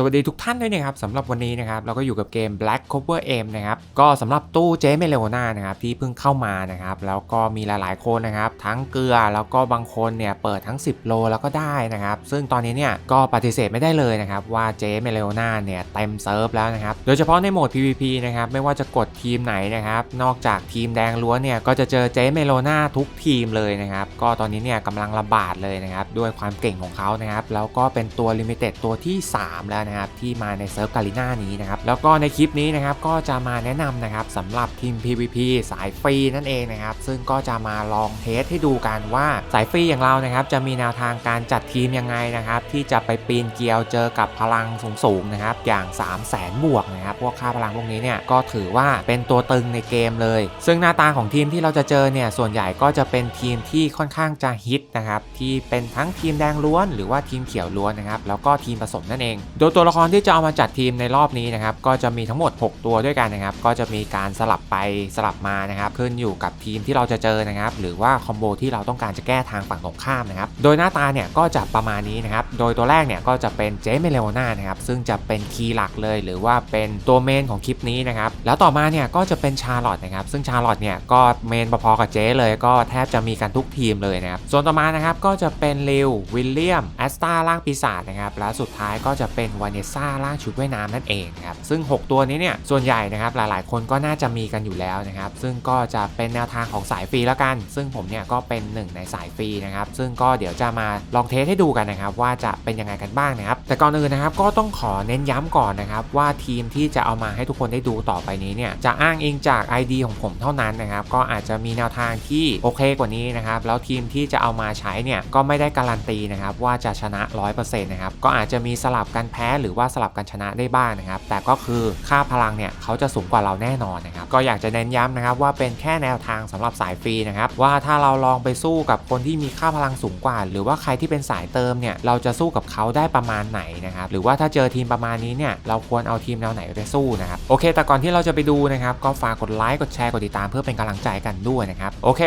สวัสดีทุกท่านด้วยนะครับสำหรับวันนี้นะครับเราก็อยู่กับเกม Black Cover M นะครับก็สำหรับตู้เจเมเลโอนานะครับที่เพิ่งเข้ามานะครับแล้วก็มีหลายๆคนนะครับทั้งเกลือแล้วก็บางคนเนี่ยเปิดทั้ง 10 โลแล้วก็ได้นะครับซึ่งตอนนี้เนี่ยก็ปฏิเสธไม่ได้เลยนะครับว่าเจเมเลโอนาเนี่ยเต็มเซิร์ฟแล้วนะครับโดยเฉพาะในโหมด PVP นะครับไม่ว่าจะกดทีมไหนนะครับนอกจากทีมแดงล้วนเนี่ยก็จะเจอเจเมเลโอนาทุกทีมเลยนะครับก็ตอนนี้เนี่ยกำลังระบาดเลยนะครับด้วยความเก่งของเขานะครับแล้วก็เป็นตัวลิมิเต็ดตัวที่ 3 แล้วนะครับที่มาในเซิร์ฟกาลิน่านี้นะครับแล้วก็ในคลิปนี้นะครับก็จะมาแนะนำนะครับสำหรับทีม PVP สายฟรีนั่นเองนะครับซึ่งก็จะมาลองเทสให้ดูกันว่าสายฟรีอย่างเรานะครับจะมีแนวทางการจัดทีมยังไงนะครับที่จะไปปีนเกลียวเจอกับพลังสูงๆนะครับอย่าง 3 0 0แสนบวกนะครับพวกค่าพลังพวกนี้เนี่ยก็ถือว่าเป็นตัวตึงในเกมเลย ซึ่งหน้าตาของทีมที่เราจะเจอเนี่ยส่วนใหญ่ก็จะเป็นทีมที่ค่อนข้างจะฮิตนะครับที่เป็นทั้งทีมแดงล้วน หรือว่าทีมเขียวล้วนนะครับแล้วก็ทีมผสมนั่นเอง โดยตัวละครที่จะเอามาจัดทีมในรอบนี้นะครับก็จะมีทั้งหมด 6 ตัวด้วยกันนะครับ ก็จะมีการสลับไปสลับมานะครับ ขึ้นอยู่กับทีมที่เราจะเจอนะครับ หรือว่าคอมโบที่เราต้องการจะแก้ทางฝั่งตรงข้ามนะครับ โดยหน้าตาเนี่ยก็จะประมาณนี้นะครับ โดยตัวแรกเนี่ยก็จะเป็นเจเมเลโอนานะครับ ซึ่งจะเป็นคีย์หลักเลย หรือว่าเป็นตัวเมนของคลิปนี้นะครับ แล้วต่อมาเนี่ยก็จะเป็นชาร์ลอตนะครับ ซึ่งชาร์ลอตเนี่ยก็เมนพอๆกับเจเลย ก็แทบจะมีกันทุกทีมเลยนะครับ ส่วนต่อมานะครับก็จะเป็นลิววิลเลียมแอสตาล่างปีศาจนะครับ และสุดท้ายก็จะเป็นวาเนซ่าล่างชุดว่ายน้ำนั่นเองครับซึ่ง 6 ตัวนี้เนี่ยส่วนใหญ่นะครับหลายๆ คนก็น่าจะมีกันอยู่แล้วนะครับซึ่งก็จะเป็นแนวทางของสายฟรีแล้วกัน ซึ่งผมเนี่ยก็เป็นหนึ่งในสายฟรีนะครับซึ่งก็เดี๋ยวจะมาลองเทสให้ดูกันนะครับว่าจะเป็นยังไงกันบ้างนะครับแต่ก่อนอื่นนะครับก็ต้องขอเน้นย้ำก่อนนะครับว่าทีมที่จะเอามาให้ทุกคนได้ดูต่อไปนี้เนี่ยจะอ้างอิงจาก ID ของผมเท่านั้นนะครับก็อาจจะมีแนวทางที่โอเคกว่านี้นะครับแล้วทีมที่จะเอามาใช้เนี่ยก็ไม่ได้การันตีนะครับว่าจะชนะ 100%นะครับก็อาจจะมีสลับกันแพ้หรือว่าสลับกันชนะได้บ้างนะครับ แต่ก็คือค่าพลังเนี่ยเขาจะสูงกว่าเราแน่นอนนะครับ ก็อยากจะเน้นย้ำนะครับว่าเป็นแค่แนวทางสำหรับสายฟรีนะครับว่าถ้าเราลองไปสู้กับคนที่มีค่าพลังสูงกว่า หรือว่าใครที่เป็นสายเติมเนี่ยเราจะสู้กับเขาได้ประมาณไหนนะครับหรือว่าถ้าเจอทีมประมาณนี้เนี่ยเราควรเอาทีมแนวไหนไปสู้นะครับโอเค แต่ก่อนที่เราจะไปดูนะครับก็ฝากกดไลค์กดแชร์กดติดตามเพื่อเป็นกำลังใจกันด้วยนะครับโอเค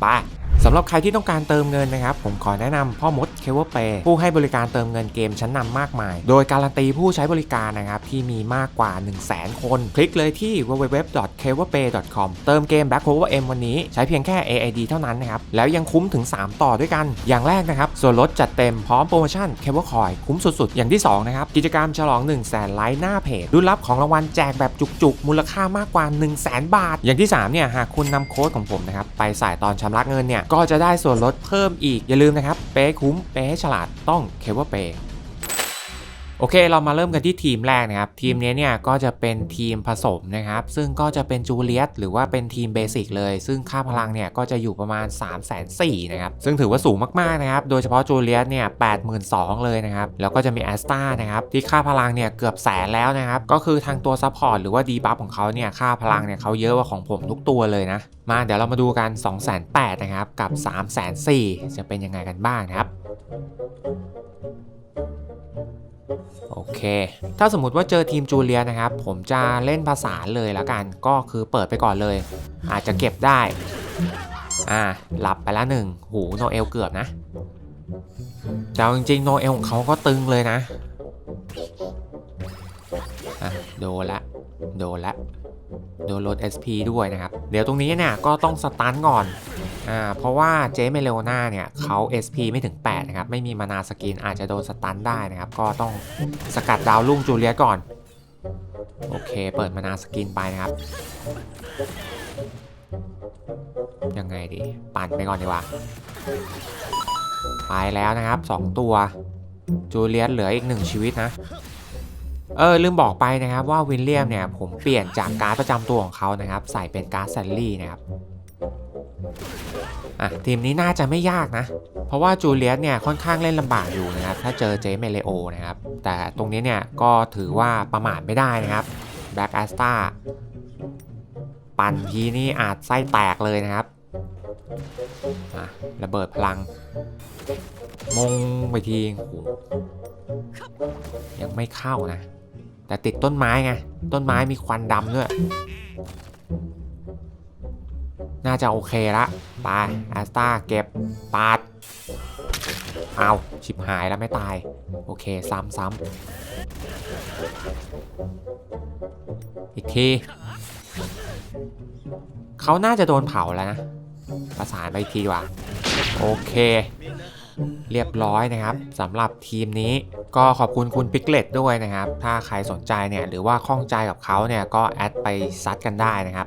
ไป สำหรับใครที่ต้องการเติมเงินนะครับ ผมขอแนะนำพ่อมดเคเวอร์เปผู้ให้บริการเติมเงินเกมชั้นนำมากมาย โดยการันตีผู้ใช้บริการนะครับ ที่มีมากกว่า 1 0 0 0 0แคน คลิกเลยที่ www.keverpay.com เติมเกม Back Cover M วันนี้ใช้เพียงแค่ AID เท่านั้นนะครับ แล้วยังคุ้มถึง 3 ต่อด้วยกัน อย่างแรกนะครับ ส่วนลดจัดเต็มพร้อมโปรโมชั่นเคเวอร์คอยคุ้มสุดๆ อย่างที่2นะครับกิจกรรมฉลอง 1 0 0 0 0แสนไลค์หน้าเพจรุ่นรับของรางวัลแจกแบบจุกๆ มูลค่ามากกว่า 1 0 0 0 0แสนบาท อย่างที่3เนี่ยหากคุณนำโค้ดของผมนะครับไปใส่ตอนชำระเงินเนี่ยก็จะได้ส่วนลดเพิ่มอีกอย่าลืมนะครับเป๊คุ้มเป๊ให้ฉลาดต้องเคเวอร์เป โอเค เรามาเริ่มกันที่ทีมแรกนะครับ ทีมนี้เนี่ยก็จะเป็นทีมผสมนะครับ ซึ่งก็จะเป็นจูเลียตหรือว่าเป็นทีมเบสิกเลย ซึ่งค่าพลังเนี่ยก็จะอยู่ประมาณ 3 4 0 0 0 0นะครับ ซึ่งถือว่าสูงมากๆนะครับ โดยเฉพาะจูเลียตเนี่ย82,000เลยนะครับ แล้วก็จะมีแอสตานะครับ ที่ค่าพลังเนี่ยเกือบแสนแล้วนะครับ ก็คือทางตัวซัพพอร์ตหรือว่าดีบัฟของเขาเนี่ยค่าพลังเนี่ยเขาเยอะกว่าของผมทุกตัวเลยนะ มาเดี๋ยวเรามาดูกัน 2 8 0 0 0นะครับกับ 3 4 0 0 0จะเป็นยังไงกันบ้างนะครับ โอเค ถ้าสมมติว่าเจอทีมจูเลียนะครับ ผมจะเล่นภาษาเลยแล้วกัน ก็คือเปิดไปก่อนเลย อาจจะเก็บได้ อ่าหลับไปแล้วหนึ่ง หูโนเอลเกือบนะแต่จริงๆโนเอลของเขาก็ตึงเลยนะ อะ โดนละ โดนละ โดนลด SP ด้วยนะครับ เดี๋ยวตรงนี้เนี่ยก็ต้องสตันก่อนอ่าเพราะว่าเจเมเลโอนาเนี่ยเขา SP ไม่ถึง 8 นะครับ ไม่มีมานาสกินอาจจะโดนสตันได้นะครับ ก็ต้องสกัดดาวลุ่งจูเลียก่อน โอเค เปิดมานาสกินไปนะครับ ยังไงดี ปั่นไปก่อนดีกว่า ไปแล้วนะครับ 2 ตัวจูเลียสเหลืออีก 1 ชีวิตนะ เออลืมบอกไปนะครับว่าวินเลียมเนี่ยผมเปลี่ยนจากการ์ดประจำตัวของเขานะครับ ใส่เป็นการ์ดแซลลี่นะครับอะทีมนี้น่าจะไม่ยากนะ เพราะว่าจูเลียสเนี่ยค่อนข้างเล่นลำบากอยู่นะครับ ถ้าเจอเจเมเลโอนะครับ แต่ตรงนี้เนี่ยก็ถือว่าประมาทไม่ได้นะครับแบ็กแอสตาปั่นทีนี่อาจไส้แตกเลยนะครับอะระเบิดพลัง มงไปทีโอ้โหยังไม่เข้านะ แต่ติดต้นไม้ไง ต้นไม้มีควันดำด้วย น่าจะโอเคละไปแอสตาเก็บปาดเอาชิบหายแล้วไม่ตาย โอเค ซ้ำซ้ำอีกที เขาน่าจะโดนเผาแล้วนะ ประสานไปอีกทีดีกว่าโอเค เรียบร้อยนะครับสำหรับทีมนี้ก็ขอบคุณคุณปิกเลตด้วยนะครับ ถ้าใครสนใจเนี่ยหรือว่าข้องใจกับเขาเนี่ยก็แอดไปซัดกันได้นะครับ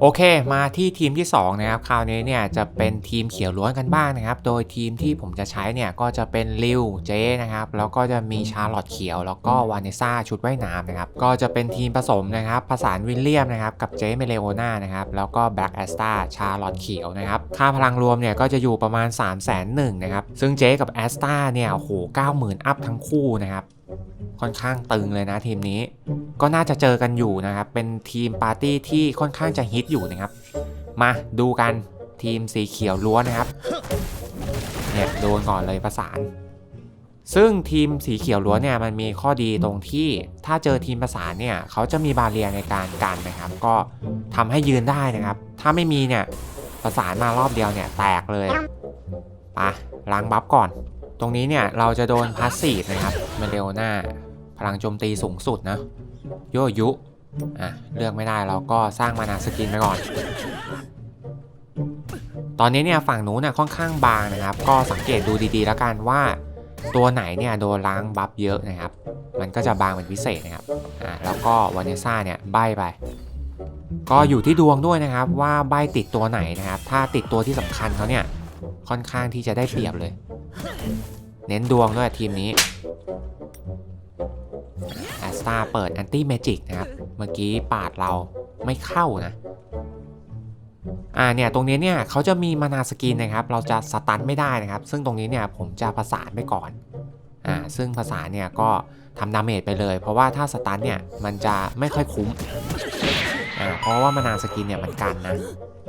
โอเค มาที่ทีมที่ 2 นะครับ คราวนี้เนี่ยจะเป็นทีมเขียวล้วนกันบ้างนะครับ โดยทีมที่ผมจะใช้เนี่ยก็จะเป็นริวเจนะครับ แล้วก็จะมีชาร์ลอตเขียว แล้วก็วานเนซ่าชุดว่ายน้ำนะครับ ก็จะเป็นทีมผสมนะครับผสานวิลเลียมนะครับ กับเจเมเลโอนานะครับ แล้วก็แบล็กแอสตาชาร์ลอตเขียวนะครับ ค่าพลังรวมเนี่ยก็จะอยู่ประมาณ 3 0 0 0 0 0นะครับซึ่งเจ๊กับแอสตาเนี่ยโอ้โห90,000อัพทั้งคู่นะครับค่อนข้างตึงเลยนะทีมนี้ ก็น่าจะเจอกันอยู่นะครับ เป็นทีมปาร์ตี้ที่ค่อนข้างจะฮิตอยู่นะครับ มาดูกันทีมสีเขียวล้วนนะครับเนี่ยโดนก่อนเลยประสาน ซึ่งทีมสีเขียวล้วนเนี่ยมันมีข้อดีตรงที่ถ้าเจอทีมประสานเนี่ยเขาจะมีบาเรียในการกันนะครับ ก็ทำให้ยืนได้นะครับ ถ้าไม่มีเนี่ยประสานมารอบเดียวเนี่ยแตกเลยไปะ ล้างบัฟก่อน ตรงนี้เนี่ยเราจะโดนพาสซีฟนะครับเมเลโอนาพลังโจมตีสูงสุดนะโยยุอะเลือกไม่ได้เราก็สร้างมานาสกินไปก่อน ตอนนี้เนี่ยฝั่งนู้นน่ะค่อนข้างบางนะครับ ก็สังเกตดูดีๆ แล้วกันว่าตัวไหนเนี่ยโดนล้างบัฟเยอะนะครับ มันก็จะบางเป็นพิเศษนะครับอ่าแล้วก็วาเนซ่าเนี่ยใบไป ก็อยู่ที่ดวงด้วยนะครับว่าใบติดตัวไหนนะครับ ถ้าติดตัวที่สำคัญเขาเนี่ย ค่อนข้างที่จะได้เปรียบเลย เน้นดวงด้วยทีมนี้แอสตาเปิดแอนตี้เมจิกนะครับ เมื่อกี้ปาดเราไม่เข้านะ อ่าเนี่ยตรงนี้เนี่ยเขาจะมีมานาสกินนะครับ เราจะสตันไม่ได้นะครับ ซึ่งตรงนี้เนี่ยผมจะประสานไปก่อน อ่าซึ่งประสานเนี่ยก็ทำดาเมจไปเลย เพราะว่าถ้าสตันเนี่ยมันจะไม่ค่อยคุ้ม อ่าเพราะว่ามานาสกินเนี่ยมันกันนะ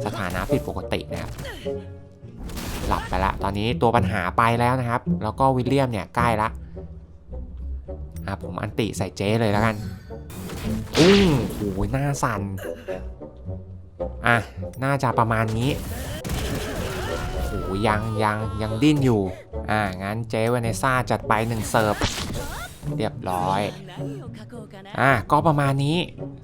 สถานะผิดปกตินะครับ หลับไปละ ตอนนี้ตัวปัญหาไปแล้วนะครับ แล้วก็วิลเลียมเนี่ยใกล้ละอะผมอันติใส่เจเลยแล้วกันอุ้งโอ้ยหน้าสั่นอะ น่าจะประมาณนี้โอ้ยังยังยังดิ้นอยู่ อ่า งั้นเจเวเนซ่าจัดไปหนึ่งเสิร์ฟ เรียบร้อย อะก็ประมาณนี้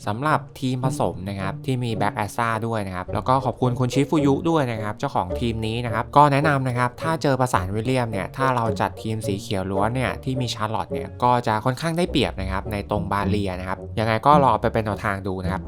สำหรับทีมผสมนะครับ ที่มีแบ็กแอสซาด้วยนะครับ แล้วก็ขอบคุณคุณชิฟูยุด้วยนะครับ เจ้าของทีมนี้นะครับ ก็แนะนำนะครับ ถ้าเจอประสานวิลเลียมเนี่ย ถ้าเราจัดทีมสีเขียวล้วนเนี่ย ที่มีชาร์ลอตเนี่ย ก็จะค่อนข้างได้เปรียบนะครับ ในตรงบาเลียนะครับ ยังไงก็รอไปเป็นแนวทางดูนะครับ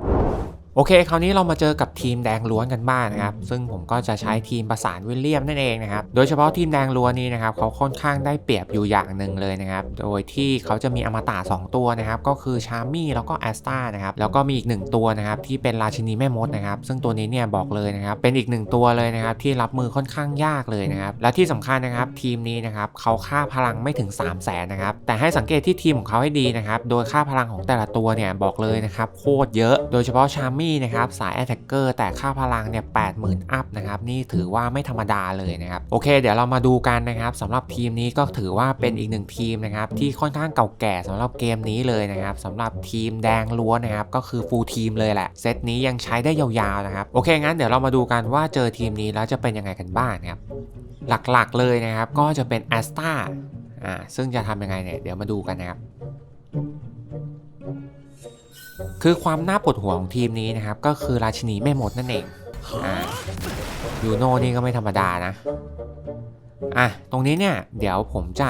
โอเค คราวนี้เรามาเจอกับทีมแดงล้วนกันบ้างนะครับ ซึ่งผมก็จะใช้ทีมประสานวิลเลียมนั่นเองนะครับ โดยเฉพาะทีมแดงล้วนนี้นะครับเขาค่อนข้างได้เปรียบอยู่อย่างหนึ่งเลยนะครับ โดยที่เขาจะมีอมตะ2ตัวนะครับ ก็คือชาร์มี่แล้วก็แอสตานะครับ แล้วก็มีอีก 1 ตัวนะครับที่เป็นราชินีแม่มดนะครับ ซึ่งตัวนี้เนี่ยบอกเลยนะครับ เป็นอีกหนึ่งตัวเลยนะครับที่รับมือค่อนข้างยากเลยนะครับ และที่สำคัญนะครับทีมนี้นะครับเขาค่าพลังไม่ถึง 3 0 0แสนนะครับ แต่ให้สังเกตที่ทีมของเขาให้ดีนะครับ โดยค่าพลังของแต่ละตัวเนี่ยบอกเลยนะครับโคตรเยอะ โดยเฉพาะชาร์มี่นะครับสาย Attacker แต่ค่าพลังเนี่ย80,000 อัพนะครับนี่ถือว่าไม่ธรรมดาเลยนะครับโอเค เดี๋ยวเรามาดูกันนะครับสำหรับทีมนี้ก็ถือว่าเป็นอีกหนึ่งทีมนะครับที่ค่อนข้างเก่าแก่สำหรับเกมนี้เลยนะครับสำหรับทีมแดงล้วนนะครับก็คือฟูลทีมเลยแหละเซตนี้ยังใช้ได้ยาวๆนะครับโอเคงั้นเดี๋ยวเรามาดูกันว่าเจอทีมนี้แล้วจะเป็นยังไงกันบ้างนะครับหลักๆเลยนะครับก็จะเป็นแอสตาอ่าซึ่งจะทำยังไงเนี่ยเดี๋ยวมาดูกันนะครับ คือความน่าปวดหัวของทีมนี้นะครับ ก็คือราชินีแม่มดนั่นเองอ่ายูโน่นี่ก็ไม่ธรรมดานะ อะ ตรงนี้เนี่ย เดี๋ยวผมจะ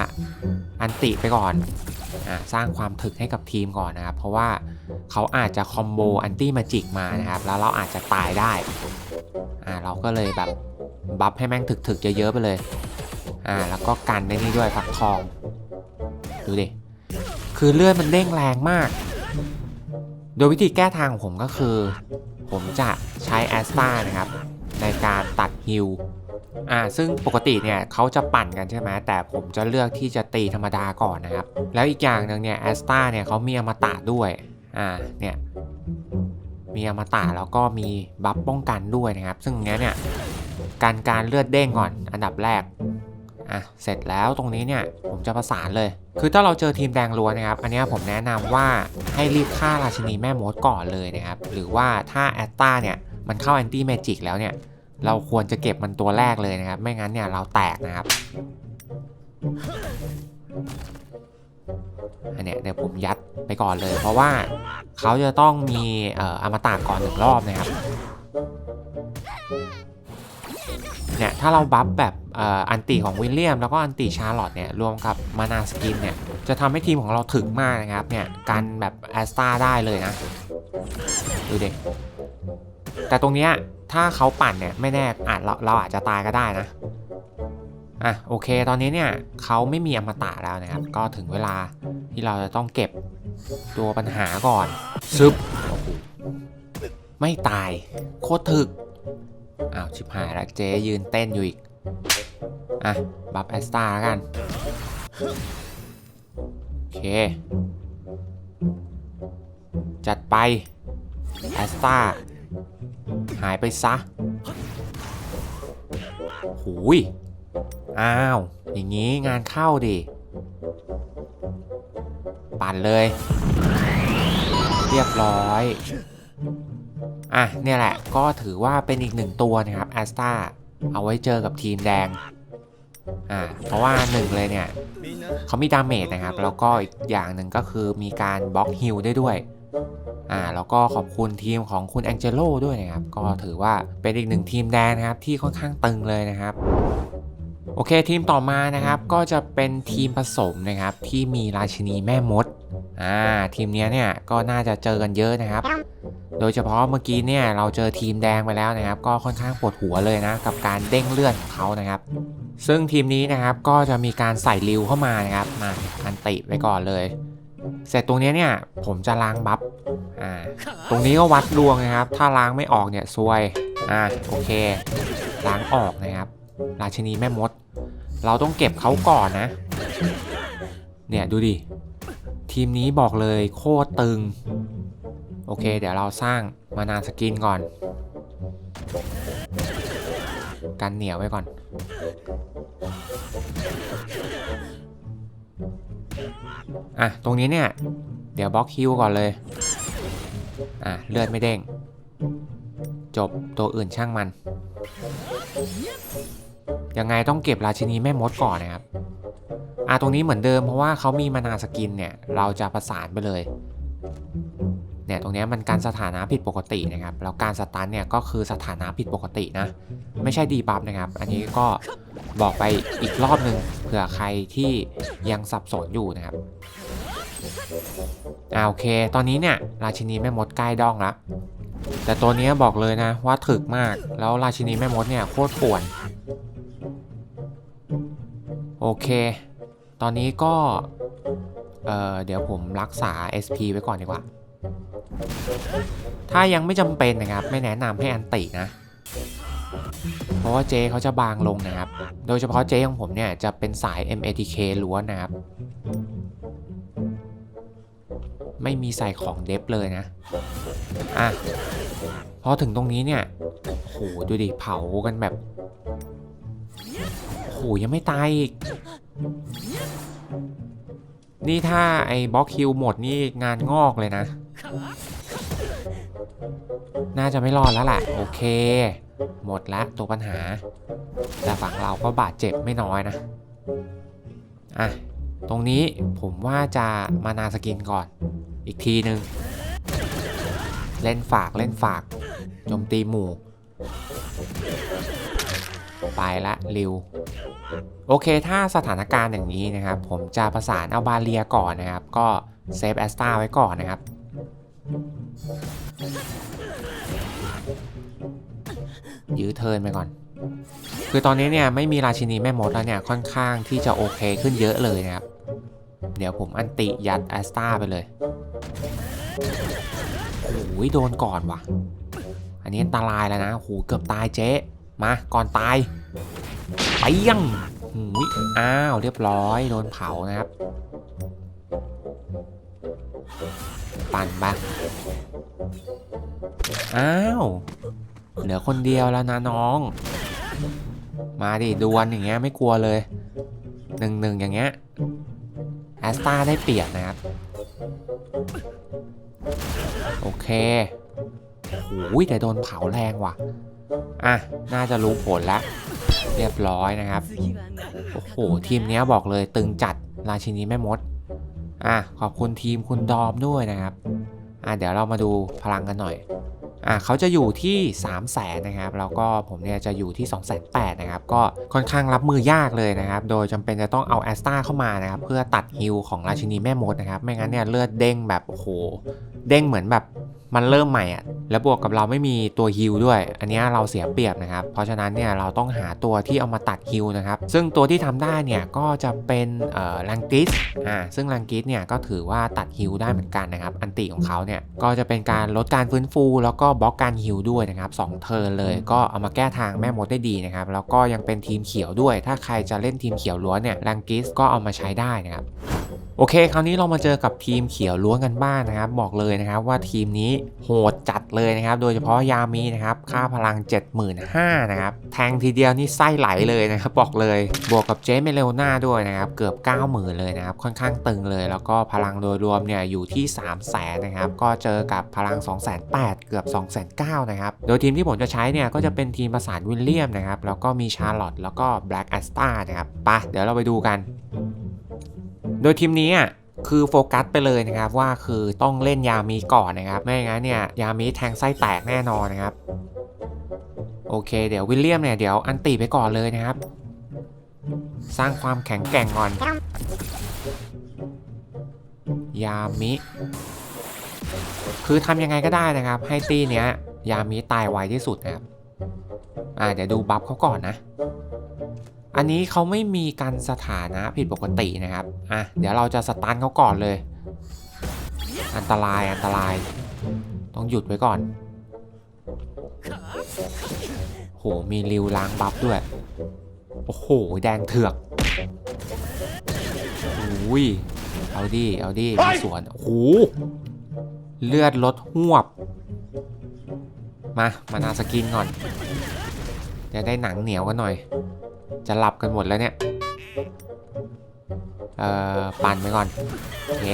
อันติไปก่อน อ่าสร้างความถึกให้กับทีมก่อนนะครับ เพราะว่าเขาอาจจะคอมโบอันตี้มาจิกมานะครับ แล้วเราอาจจะตายได้ อ่าเราก็เลยแบบบัฟให้แม่งถึกๆเยอะๆไปเลย อ่า แล้วก็กันได้นี่ด้วยฝักทอง ดูดิ คือเลือดมันเด้งแรงมาก ดยวิธีแก้ทางของผมก็คือ ผมจะใช้แอสตานะครับ ในการตัดฮิลอ่าซึ่งปกติเนี่ยเขาจะปั่นกันใช่ไหมแต่ผมจะเลือกที่จะตีธรรมดาก่อนนะครับ แล้วอีกอย่างหนึ่งเนี่ยแอสตาเนี่ยเขามีอมตะด้วยอ่าเนี่ยมีอมตะแล้วก็มีบัฟป้องกันด้วยนะครับ ซึ่งงเงี้ยเนี่ยการการเลือดเด้งก่อนอันดับแรก อะเสร็จแล้วตรงนี้เนี่ยผมจะประสานเลย คือถ้าเราเจอทีมแดงล้วนนะครับ อันนี้ผมแนะนำว่าให้รีบฆ่าราชินีแม่มดก่อนเลยนะครับ หรือว่าถ้าแอตตาเนี่ยมันเข้าแอนตี้เมจิกแล้วเนี่ย เราควรจะเก็บมันตัวแรกเลยนะครับ ไม่งั้นเนี่ยเราแตกนะครับอันเนี้ยเดี๋ยวผมยัดไปก่อนเลย เพราะว่าเขาจะต้องมีเอ่ออมตะก่อนหนึ่งรอบนะครับเนี่ยถ้าเราบัฟแบบ อันติของวิลเลียม แล้วก็อันติชาร์ลอตเนี่ยรวมกับมานาสกินเนี่ยจะทำให้ทีมของเราถึกมากนะครับเนี่ยการแบบแอสตาได้เลยนะ ดูเด็กแต่ตรงเนี้ยถ้าเขาปั่นเนี่ยไม่แน่อาจเราเราอาจจะตายก็ได้นะอะโอเคตอนนี้เนี่ยเขาไม่มีอมตะแล้วนะครับ ก็ถึงเวลาที่เราจะต้องเก็บตัวปัญหาก่อนซึบไม่ตายโคตรถึกอ้าวชิบหายแล้วเจ๊ยืนเต้นอยู่อีก อะ บัฟแอสตาแล้วกัน โอเค จัดไป แอสตาหายไปซะหูย อ้าว อย่างนี้งานเข้าดิ ปั่นเลย เรียบร้อย อะ เนี่ยแหละ ก็ถือว่าเป็นอีกหนึ่งตัวนะครับแอสตา เอาไว้เจอกับทีมแดงอ่าเพราะว่าหนึ่งเลยเนี่ยเขามีดาเมจนะครับ แล้วก็อีกอย่างหนึ่งก็คือมีการบล็อกฮิลได้ด้วยอ่าแล้วก็ขอบคุณทีมของคุณแองเจโลด้วยนะครับ ก็ถือว่าเป็นอีกหนึ่งทีมแดงนะครับที่ค่อนข้างตึงเลยนะครับโอเคทีมต่อมานะครับก็จะเป็นทีมผสมนะครับที่มีราชินีแม่มดอ่าทีมนี้เนี่ยก็น่าจะเจอกันเยอะนะครับ โดยเฉพาะเมื่อกี้เนี่ยเราเจอทีมแดงไปแล้วนะครับ ก็ค่อนข้างปวดหัวเลยนะกับการเด้งเลือดของเขานะครับ ซึ่งทีมนี้นะครับก็จะมีการใส่ริวเข้ามานะครับมาอันติไว้ก่อนเลย เสร็จตรงนี้เนี่ยผมจะล้างบัฟอ่าตรงนี้ก็วัดดวงนะครับ ถ้าล้างไม่ออกเนี่ยซวยอ่าโอเค ล้างออกนะครับ ราชินีแม่มด เราต้องเก็บเขาก่อนนะ เนี่ยดูดิทีมนี้บอกเลยโคตรตึง โอเค เดี๋ยวเราสร้างมานาสกินก่อน กันเหนียวไว้ก่อน อะ ตรงนี้เนี่ย เดี๋ยวบล็อกคิวก่อนเลย อะ เลือดไม่เด้ง จบตัวอื่นช่างมัน ยังไงต้องเก็บราชินีแม่มดก่อนนะครับ อะ ตรงนี้เหมือนเดิมเพราะว่าเขามีมานาสกินเนี่ย เราจะประสานไปเลย เนี่ยตรงนี้มันการสถานะผิดปกตินะครับแล้วการสตันเนี่ยก็คือสถานะผิดปกตินะ ไม่ใช่ดีบัฟนะครับ อันนี้ก็บอกไปอีกรอบหนึ่งเผื่อใครที่ยังสับสนอยู่นะครับอ่าโอเค ตอนนี้เนี่ยราชินีแม่มดใกล้ดองแล้วแต่ตัวนี้บอกเลยนะว่าถึกมากแล้วราชินีแม่มดเนี่ยโคตรป่วน โอเค ตอนนี้ก็เอ่อเดี๋ยวผมรักษา SP ไว้ก่อนดีกว่า ถ้ายังไม่จำเป็นนะครับ ไม่แนะนำให้อันตินะ เพราะว่าเจเขาจะบางลงนะครับ โดยเฉพาะเจของผมเนี่ยจะเป็นสาย MATK ล้วนนะครับ ไม่มีใส่ของเดฟเลยนะ อะ พอถึงตรงนี้เนี่ยโหดูดิเผากันแบบโหยังไม่ตายอีก นี่ถ้าไอ้บล็อกคิวหมดนี่งานงอกเลยนะ น่าจะไม่รอดแล้วแหละโอเค หมดละตัวปัญหา แต่ฝั่งเราก็บาดเจ็บไม่น้อยนะ อะ ตรงนี้ผมว่าจะมานาสกินก่อน อีกทีหนึ่งเล่นฝากเล่นฝากโจมตีหมู่ ไปละริว โอเคถ้าสถานการณ์อย่างนี้นะครับ ผมจะประสานเอาบาเลียก่อนนะครับ ก็เซฟแอสตาไว้ก่อนนะครับ ยื้อเทินไปก่อน คือตอนนี้เนี่ยไม่มีราชินีแม่มดแล้วเนี่ยค่อนข้างที่จะโอเคขึ้นเยอะเลยนะครับ เดี๋ยวผมอันติยัดแอสตาไปเลยโอ้ยโดนก่อนว่ะ อันนี้อันตรายแล้วนะโอ้โหเกือบตายเจ๊ มาก่อนตายไปยังหูยอ้าวเรียบร้อยโดนเผานะครับ ปั่นปะอ้าว เหลือคนเดียวแล้วนะน้อง มาดิดวลอย่างเงี้ยไม่กลัวเลยหนึ่งหนึ่งอย่างเงี้ยแอสตาได้เปรียบนะครับ โอเคโอ้ยแต่โดนเผาแรงว่ะ อะ น่าจะรู้ผลแล้วเรียบร้อยนะครับ โอ้โห ทีมเนี้ยบอกเลยตึงจัด ราชินีแม่มด อะขอบคุณทีมคุณดอมด้วยนะครับอะเดี๋ยวเรามาดูพลังกันหน่อยอะเขาจะอยู่ที่ 3 0 0แสนนะครับ แล้วก็ผมเนี่ยจะอยู่ที่ 2 8 0 0 0นะครับ ก็ค่อนข้างรับมือยากเลยนะครับ โดยจำเป็นจะต้องเอาแอสตาเข้ามานะครับ เพื่อตัดฮิลของราชินีแม่มดนะครับ ไม่งั้นเนี่ยเลือดเด้งแบบโอ้โห เด้งเหมือนแบบ มันเริ่มใหม่อะแล้วบวกกับเราไม่มีตัวฮิลด้วย อันนี้เราเสียเปรียบนะครับ เพราะฉะนั้นเนี่ยเราต้องหาตัวที่เอามาตัดฮิลนะครับ ซึ่งตัวที่ทำได้เนี่ยก็จะเป็นเอ่อลังกิสอ่าซึ่งลังกิสเนี่ยก็ถือว่าตัดฮิลได้เหมือนกันนะครับ อันติของเขาเนี่ยก็จะเป็นการลดการฟื้นฟู แล้วก็บล็อกการฮิลด้วยนะครับสองเทิร์นเลย ก็เอามาแก้ทางแม่มดได้ดีนะครับ แล้วก็ยังเป็นทีมเขียวด้วย ถ้าใครจะเล่นทีมเขียวล้วนเนี่ยลังกิสก็เอามาใช้ได้นะครับ โอเค คราวนี้เรามาเจอกับทีมเขียวล้วนกันบ้างนะครับ บอกเลยนะครับว่าทีมนี้โหดจัดเลยนะครับ โดยเฉพาะยามีนะครับ ค่าพลัง 75,000นะครับ แทงทีเดียวนี่ไส้ไหลเลยนะครับ บอกเลย บวกกับเจเมเลโอนาด้วยนะครับ เกือบ 90,000 เลยนะครับ ค่อนข้างตึงเลย แล้วก็พลังโดยรวมเนี่ยอยู่ที่ 3 0 0 0 0 0นะครับ ก็เจอกับพลัง 2 8 0 0 0เกือบ 2 9 0 0 0นะครับ โดยทีมที่ผมจะใช้เนี่ยก็จะเป็นทีมประสานวิลเลียมนะครับ แล้วก็มีชาร์ลอตแล้วก็แบล็กแอสตานะครับ ไปะเดี๋ยวเราไปดูกัน โดยทีมนี้อะคือโฟกัสไปเลยนะครับว่าคือต้องเล่นยามีก่อนนะครับ ไม่งั้นเนี่ยยามีแทงไส้แตกแน่นอนนะครับ โอเค เดี๋ยววิลเลียมเนี่ยเดี๋ยวอันตีไปก่อนเลยนะครับ สร้างความแข็งแกร่งก่อน ยามิ คือทำยังไงก็ได้นะครับ ให้ตีเนี้ยยามิตายไวที่สุดนะครับ อ่าเดี๋ยวดูบัฟเขาก่อนนะ อันนี้เขาไม่มีการสถานะผิดปกตินะครับ อะ เดี๋ยวเราจะสตันเขาก่อนเลย อันตรายอันตราย ต้องหยุดไว้ก่อน โห มีริวล้างบัฟด้วย โอ้โห แดงเถือกอุ้ย เอาดิ เอาดิ มีสวน โอ้โห เลือดลดหวบ มา มานาสกินก่อน จะได้หนังเหนียวกันหน่อย จะหลับกันหมดแล้วเนี่ย เอ่อ ปั่นไปก่อน โอเค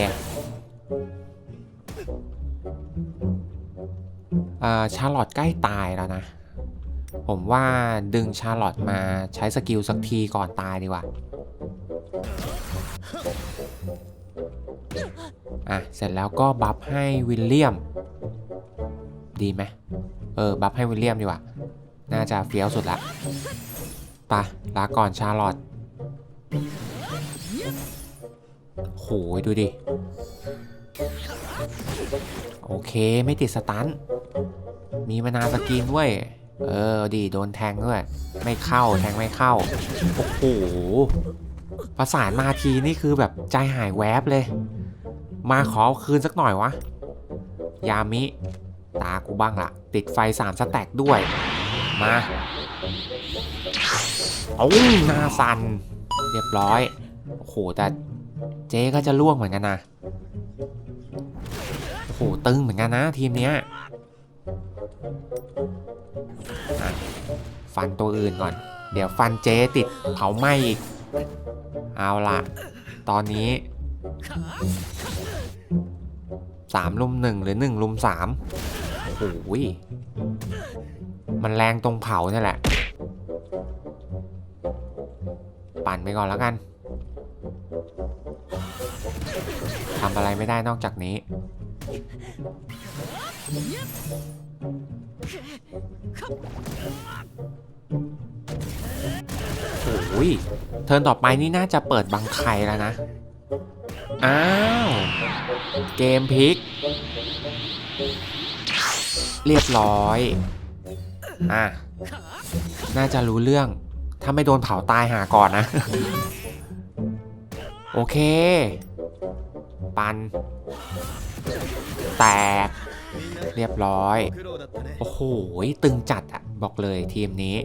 เอ่อชาร์ลอตใกล้ตายแล้วนะ ผมว่าดึงชาร์ลอตมาใช้สกิลสักทีก่อนตายดีกว่า อะ เสร็จแล้วก็บัฟให้วิลเลียม ดีไหม เออ บัฟให้วิลเลียมดีกว่า น่าจะเฟี้ยวสุดละ ปะลาก่อนชาร์ลอตโหยดูดิ โอเคไม่ติดสตัน มีมานาสกินด้วย เออดีโดนแทงด้วย ไม่เข้าแทงไม่เข้า โอ้โหประสานมาทีนี่คือแบบใจหายแวบเลย มาขอคืนสักหน่อยวะ ยามิ ตากูบ้างละติดไฟสามสแต็กด้วย มา เอาหน้าสันเรียบร้อย โอ้โห แต่เจ๊ก็จะล่วงเหมือนกันนะ โอ้โห ตึงเหมือนกันนะทีมเนี้ยฟันตัวอื่นก่อน เดี๋ยวฟันเจ๊ติดเผาไหม้อีก เอาละตอนนี้สามลุมหนึ่งหรือหนึ่งลุมสามโอ้โหยมันแรงตรงเผาเนี่ยแหละ ปั่นไปก่อนแล้วกันทำอะไรไม่ได้นอกจากนี้ โอ้ย เทิร์นต่อไปนี่น่าจะเปิดบังไคแล้วนะ อ้าว เกมพลิก เรียบร้อย อะ น่าจะรู้เรื่อง ถ้าไม่โดนเผาตายหาก่อนนะ โอเค ปัน แตก เรียบร้อย โอ้โห ตึงจัดอะ บอกเลยทีมนี้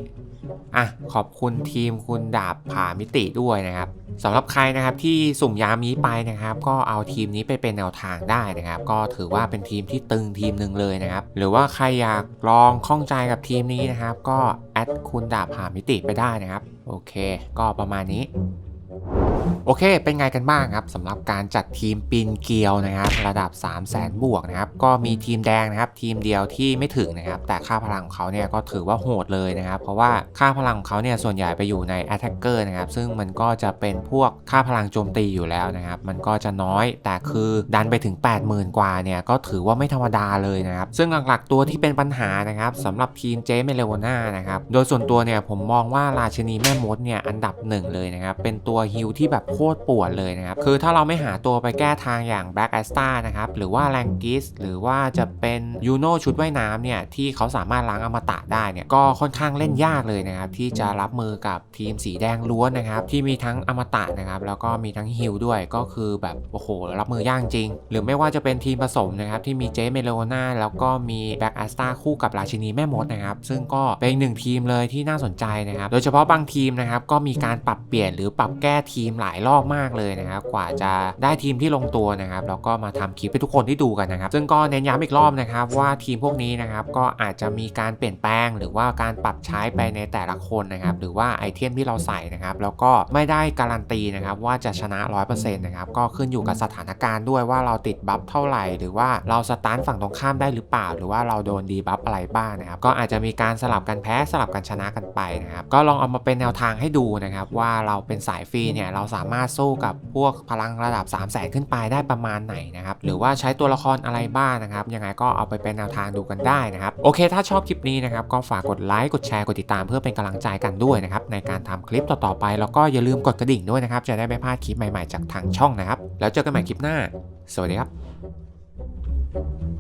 อะขอบคุณทีมคุณดาบผ่ามิติด้วยนะครับสำหรับใครนะครับที่สุ่มยามี้ไปนะครับ ก็เอาทีมนี้ไปเป็นแนวทางได้นะครับ ก็ถือว่าเป็นทีมที่ตึงทีมหนึ่งเลยนะครับ หรือว่าใครอยากลองข้องใจกับทีมนี้นะครับ ก็แอดคุณดาบผ่ามิติไปได้นะครับ โอเค ก็ประมาณนี้ โอเค เป็นไงกันบ้างครับสำหรับการจัดทีมปีนเกลียวนะครับ ระดับ 3 0 0แสนบวกนะครับ ก็มีทีมแดงนะครับ ทีมเดียวที่ไม่ถึงนะครับ แต่ค่าพลังของเขาเนี่ยก็ถือว่าโหดเลยนะครับ เพราะว่าค่าพลังของเขาเนี่ยส่วนใหญ่ไปอยู่ใน Attacker นะครับ ซึ่งมันก็จะเป็นพวกค่าพลังโจมตีอยู่แล้วนะครับ มันก็จะน้อยแต่คือดันไปถึง 80,000 กว่าเนี่ยก็ถือว่าไม่ธรรมดาเลยนะครับ ซึ่งหลักๆตัวที่เป็นปัญหานะครับสำหรับทีมเจเมเลโวนานะครับโดยส่วนตัวเนี่ยผมมองว่าราชินีแม่มดเนี่ยอันดับหนึ่งเลยนะครับเป็นตัวฮิลที่แบบโคตรปวดเลยนะครับ คือถ้าเราไม่หาตัวไปแก้ทางอย่างแบ็กแอสตานะครับ หรือว่าแรงกิสหรือว่าจะเป็นยูโนชุดว่ายน้ำเนี่ย ที่เขาสามารถล้างอมตะได้เนี่ย ก็ค่อนข้างเล่นยากเลยนะครับ ที่จะรับมือกับทีมสีแดงล้วนนะครับ ที่มีทั้งอมตะนะครับ แล้วก็มีทั้งฮิลด้วยก็คือแบบโอ้โหรับมือยากจริง หรือไม่ว่าจะเป็นทีมผสมนะครับที่มีเจเมโลนาแล้วก็มีแบ็กแอสตาคู่กับราชินีแม่มดนะครับ ซึ่งก็เป็นหนึ่งทีมเลยที่น่าสนใจนะครับ โดยเฉพาะบางทีมนะครับก็มีการปรับเปลี่ยนหรือปรับแก้ทีมหลายรอบมากเลยนะครับ กว่าจะได้ทีมที่ลงตัวนะครับแล้วก็มาทำคลิปให้ทุกคนได้ดูกันนะครับ ซึ่งก็เน้นย้ำอีกรอบนะครับ ว่าทีมพวกนี้นะครับก็อาจจะมีการเปลี่ยนแปลง หรือว่าการปรับใช้ไปในแต่ละคนนะครับ หรือว่าไอเทมที่เราใส่นะครับ แล้วก็ไม่ได้การันตีนะครับ ว่าจะชนะ 100%นะครับก็ขึ้นอยู่กับสถานการณ์ด้วยว่าเราติดบัฟเท่าไหร่ หรือว่าเราสตาร์ทฝั่งตรงข้ามได้หรือเปล่า หรือว่าเราโดนดีบัฟอะไรบ้างนะครับก็อาจจะมีการสลับกันแพ้สลับกันชนะกันไปนะครับก็ลองเอามาเป็นแนวทางให้ดูนะครับว่าเราเป็นสายฟรีเนี่ยเราสามารถสู้กับพวกพลังระดับ 3 0 0แสนขึ้นไปได้ประมาณไหนนะครับ หรือว่าใช้ตัวละครอะไรบ้างนะครับ ยังไงก็เอาไปเป็นแนวทางดูกันได้นะครับ โอเค ถ้าชอบคลิปนี้นะครับ ก็ฝากกดไลค์ กดแชร์ กดติดตามเพื่อเป็นกำลังใจกันด้วยนะครับ ในการทำคลิปต่อๆไป แล้วก็อย่าลืมกดกระดิ่งด้วยนะครับ จะได้ไม่พลาดคลิปใหม่ๆจากทางช่องนะครับ แล้วเจอกันใหม่คลิปหน้า สวัสดีครับ